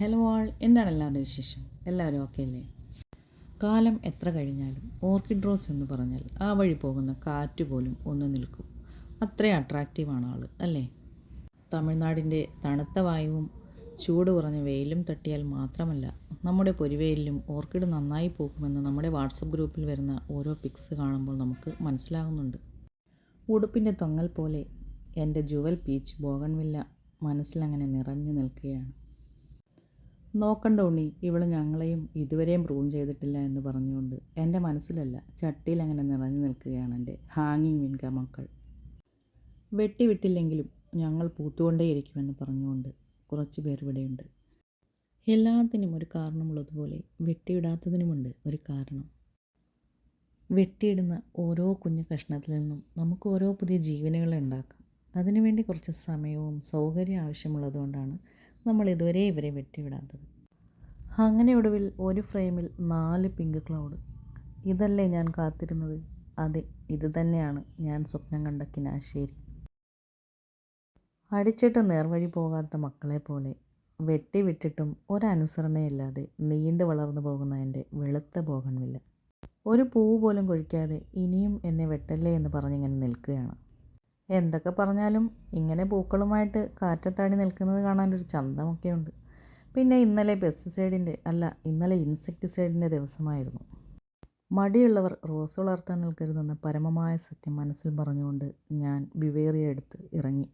Hello ആൾ എന്താണ് എല്ലാവരുടെ വിശേഷം? എല്ലാവരും ഓക്കെ അല്ലേ? കാലം എത്ര കഴിഞ്ഞാലും ഓർക്കിഡ് റോസ് എന്ന് പറഞ്ഞാൽ ആ വഴി പോകുന്ന കാറ്റ് പോലും ഒന്ന് നിൽക്കും. അത്രയും അട്രാക്റ്റീവാണ് ആൾ അല്ലേ? തമിഴ്നാടിന്റെ തണുത്ത വായുവും ചൂട് കുറഞ്ഞ വെയിലും തട്ടിയാൽ മാത്രമല്ല നമ്മുടെ പൊരിവെയിലും ഓർക്കിഡ് നന്നായി പോകുമെന്ന് നമ്മുടെ വാട്സപ്പ് ഗ്രൂപ്പിൽ വരുന്ന ഓരോ പിക്സ് കാണുമ്പോൾ നമുക്ക് മനസ്സിലാകുന്നുണ്ട് ഉടുപ്പിന്റെ തൊങ്ങൽ പോലെ എന്റെ ജുവൽ പീച്ച് ബോഗൺവില്ല മനസ്സിലങ്ങനെ നിറഞ്ഞു നിൽക്കുകയാണ്. നോക്കണ്ട ഉണ്ണി ഇവൾ ഞങ്ങളെയും ഇതുവരെയും പ്രൂൺ ചെയ്തിട്ടില്ല എന്ന് പറഞ്ഞുകൊണ്ട് എന്റെ മനസ്സിലല്ല ചട്ടിയിൽ അങ്ങനെ നിറഞ്ഞു നിൽക്കുകയാണ് എന്റെ ഹാങ്ങിങ് വിൻക മക്കൾ. വെട്ടി വിട്ടില്ലെങ്കിലും ഞങ്ങൾ പൂത്തുകൊണ്ടേയിരിക്കുമെന്ന് പറഞ്ഞുകൊണ്ട് കുറച്ച് പേർ ഇവിടെയുണ്ട്. എല്ലാത്തിനും ഒരു കാരണമുള്ളതുപോലെ വെട്ടിയിടാത്തതിനുമുണ്ട് ഒരു കാരണം. വെട്ടിയിടുന്ന ഓരോ കുഞ്ഞു കഷ്ണത്തിൽ നിന്നും നമുക്ക് ഓരോ പുതിയ ജീവനുകളെ ഉണ്ടാക്കാം. അതിനുവേണ്ടി കുറച്ച് സമയവും സൗകര്യം ആവശ്യമുള്ളതുകൊണ്ടാണ് നമ്മൾ ഇതുവരെ ഇവരെ വെട്ടിവിടാത്തത്. അങ്ങനെ ഒടുവിൽ ഒരു ഫ്രെയിമിൽ നാല് പിങ്ക് ക്ലൗഡ്. ഇതല്ലേ ഞാൻ കാത്തിരുന്നത്? അതെ ഇത് തന്നെയാണ് ഞാൻ സ്വപ്നം കണ്ട കിനാശ്ശേരി അടിച്ചിട്ട് നേർവഴി പോകാത്ത മക്കളെ പോലെ വെട്ടി വിട്ടിട്ടും ഒരനുസരണയില്ലാതെ നീണ്ടു വളർന്നു പോകുന്ന എന്റെ വെളുത്ത പോകണമില്ല ഒരു പൂവ് പോലും കൊഴിക്കാതെ ഇനിയും എന്നെ വെട്ടല്ലേ എന്ന് പറഞ്ഞിങ്ങനെ നിൽക്കുകയാണ്. എന്തൊക്കെ പറഞ്ഞാലും ഇങ്ങനെ പൂക്കളുമായിട്ട് കാറ്റത്താടി നിൽക്കുന്നത് കാണാൻ കാണാനൊരു ചന്തമൊക്കെയുണ്ട്. പിന്നെ ഇന്നലെ പെസ്റ്റിസൈഡിന്റെ അല്ല ഇന്നലെ ഇൻസെക്ടിസൈഡിന്റെ ദിവസമായിരുന്നു. മടിയുള്ളവർ റോസ് വളർത്താൻ നിൽക്കരുതെന്ന പരമമായ സത്യം മനസ്സിൽ പറഞ്ഞുകൊണ്ട് ഞാൻ ബിവേറിയ എടുത്ത് ഇറങ്ങി.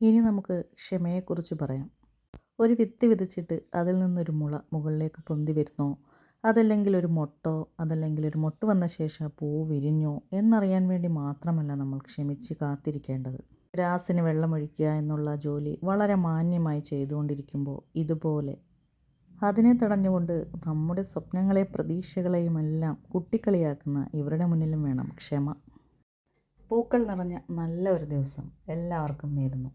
ഇനി നമുക്ക് ക്ഷമയെക്കുറിച്ച് പറയാം. ഒരു വിത്ത് വിതച്ചിട്ട് അതിൽ നിന്നൊരു മുള മുകളിലേക്ക് പൊന്തി വരുന്നോ? അതല്ലെങ്കിൽ ഒരു മൊട്ടോ അതല്ലെങ്കിൽ ഒരു മൊട്ട് വന്ന ശേഷം പൂ വിരിഞ്ഞോ എന്നറിയാൻ വേണ്ടി മാത്രമല്ല നമ്മൾ ക്ഷമിച്ച് കാത്തിരിക്കേണ്ടത്. ഗ്രാസിന് വെള്ളമൊഴിക്കുക എന്നുള്ള ജോലി വളരെ മാന്യമായി ചെയ്തുകൊണ്ടിരിക്കുമ്പോൾ ഇതുപോലെ. അതിനെ തടഞ്ഞുകൊണ്ട് നമ്മുടെ സ്വപ്നങ്ങളെ പ്രതീക്ഷകളെയുമെല്ലാം കുട്ടിക്കളിയാക്കുന്ന ഇവരുടെ മുന്നിലും വേണം ക്ഷമ. പൂക്കൾ നിറഞ്ഞ നല്ല ഒരു ദിവസം എല്ലാവർക്കും നേരുന്നു.